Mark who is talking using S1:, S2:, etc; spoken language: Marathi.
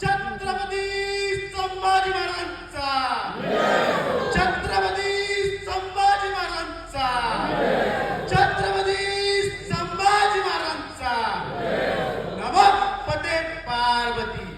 S1: छत्रपती संभाजी महाराजांचा. छत्रपती संभाजी महाराजांचा. छत्रपती संभाजी महाराजांचा. पार्वती.